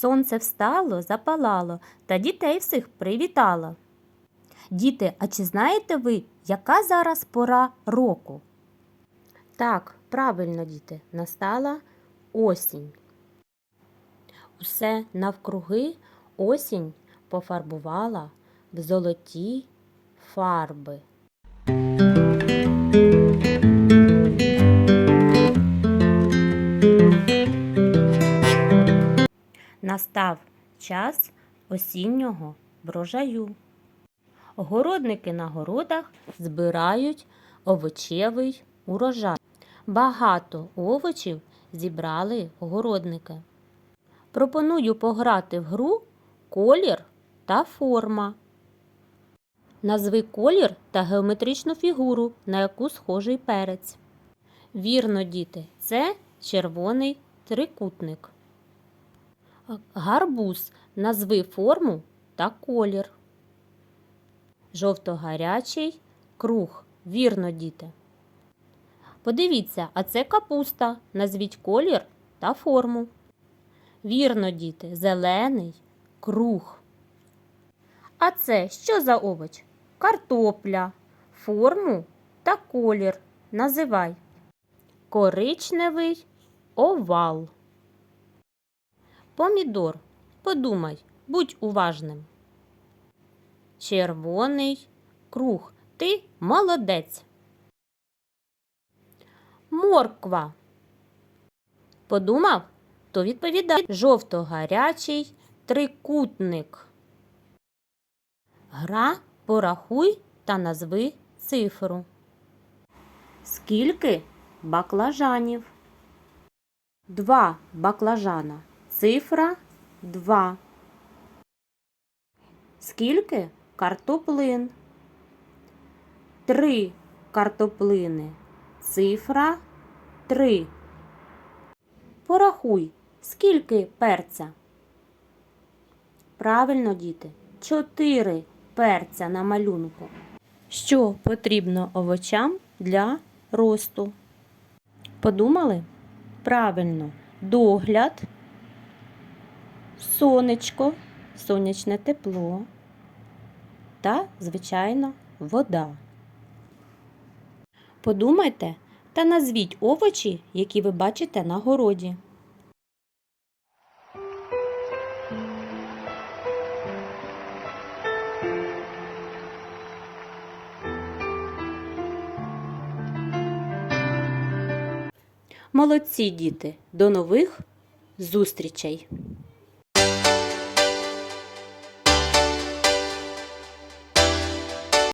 Сонце встало, запалало та дітей всіх привітало. Діти, а чи знаєте ви, яка зараз пора року? Так, правильно, діти, настала осінь. Усе навкруги осінь пофарбувала в золоті фарби. Настав час осіннього врожаю. Городники на городах збирають овочевий урожай. Багато овочів зібрали городники. Пропоную пограти в гру колір та форма. Назви колір та геометричну фігуру, на яку схожий перець. Вірно, діти, це червоний трикутник. Гарбуз назви форму та колір. Жовто-гарячий круг. Вірно, діти. Подивіться, а це капуста. Назвіть колір та форму. Вірно, діти, зелений круг. А це що за овоч? Картопля, форму та колір. Називай. Коричневий овал. Помідор. Подумай, будь уважним. Червоний круг. Ти молодець. Морква. Подумав? То відповідай. Жовто-гарячий трикутник. Гра порахуй та назви цифру. Скільки баклажанів? Два баклажана. Цифра 2. Скільки картоплин? Три картоплини. Цифра 3. Порахуй, скільки перця? Правильно, діти. Чотири перця на малюнку. Що потрібно овочам для росту? Подумали? Правильно, догляд, сонечко, сонячне тепло та, звичайно, вода. Подумайте та назвіть овочі, які ви бачите на городі. Молодці діти! До нових зустрічей!